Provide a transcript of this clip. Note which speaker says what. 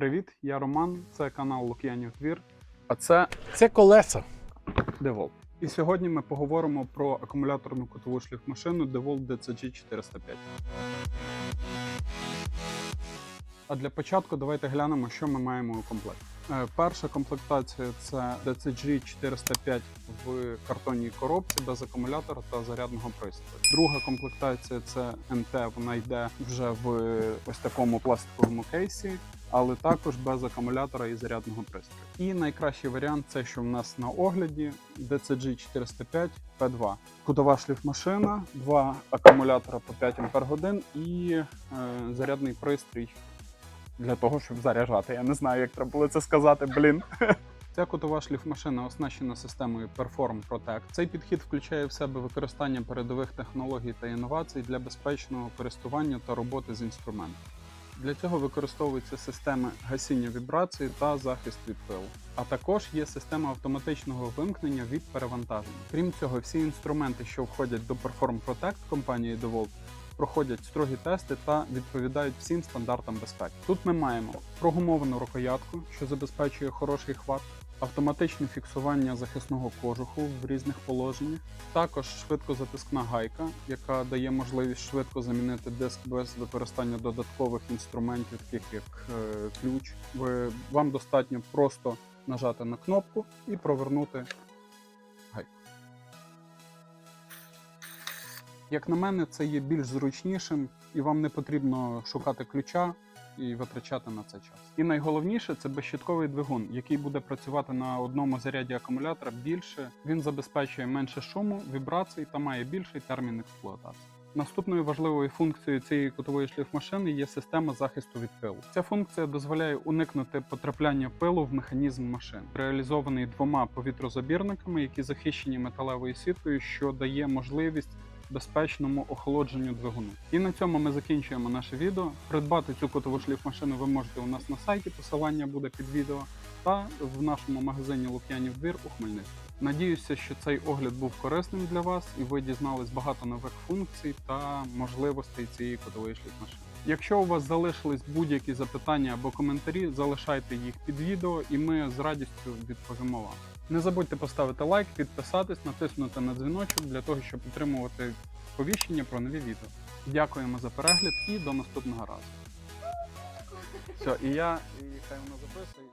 Speaker 1: Привіт, я Роман, це канал Лук'янів Твір. а це
Speaker 2: Це колеса.
Speaker 1: DeWalt. І сьогодні ми поговоримо про акумуляторну котову шліфмашину DeWalt DCG 405. А для початку давайте глянемо, що ми маємо у комплекті. Е, Перша комплектація це DCG 405 в картонній коробці без акумулятора та зарядного пристрою. Друга комплектація це МТ, вона йде вже в ось такому пластиковому кейсі, але також без акумулятора і зарядного пристрою. І найкращий варіант це, що в нас на огляді DCG 405 P2. Кутова шліфмашина, два акумулятора по 5 Ах і е, зарядний пристрій для того, щоб заряджати. Я не знаю, як треба було це сказати, блін. Ця кутова шліфмашина оснащена системою Perform Protect. Цей підхід включає в себе використання передових технологій та інновацій для безпечного користування та роботи з інструментом. Для цього використовуються системи гасіння вібрацій та захист від пилу. А також є система автоматичного вимкнення від перевантаження. Крім цього, всі інструменти, що входять до Perform Protect компанії DeWalt, проходять строгі тести та відповідають всім стандартам безпеки. Тут ми маємо прогумовану рукоятку, що забезпечує хороший хват, автоматичне фіксування захисного кожуху в різних положеннях, також швидкозатискна гайка, яка дає можливість швидко замінити диск без використання додаткових інструментів, таких як е, ключ. Вам достатньо просто нажати на кнопку і провернути Як на мене, це є більш зручнішим, і вам не потрібно шукати ключа і витрачати на це час. І найголовніше це безщитковий двигун, який буде працювати на одному заряді акумулятора більше. Він забезпечує менше шуму, вібрацій та має більший термін експлуатації. Наступною важливою функцією цієї кутової шліфмашини є система захисту від пилу. Ця функція дозволяє уникнути потрапляння пилу в механізм машин, реалізований двома повітрозабірниками, які захищені металевою сіткою, що дає можливість безпечному охолодженню двигуну. І на цьому ми закінчуємо наше відео. Придбати цю котову шліфмашину ви можете у нас на сайті, посилання буде під відео, та в нашому магазині Лук'янів двір у Хмельницькому. Надіюся, що цей огляд був корисним для вас і ви дізнались багато нових функцій та можливостей цієї котової шліфмашини. Якщо у вас залишились будь-які запитання або коментарі, залишайте їх під відео, і ми з радістю відповімо вам. Не забудьте поставити лайк, підписатись, натиснути на дзвіночок для того, щоб отримувати повіщення про нові відео. Дякуємо за перегляд і до наступного разу. Все, і я, і хай воно записує,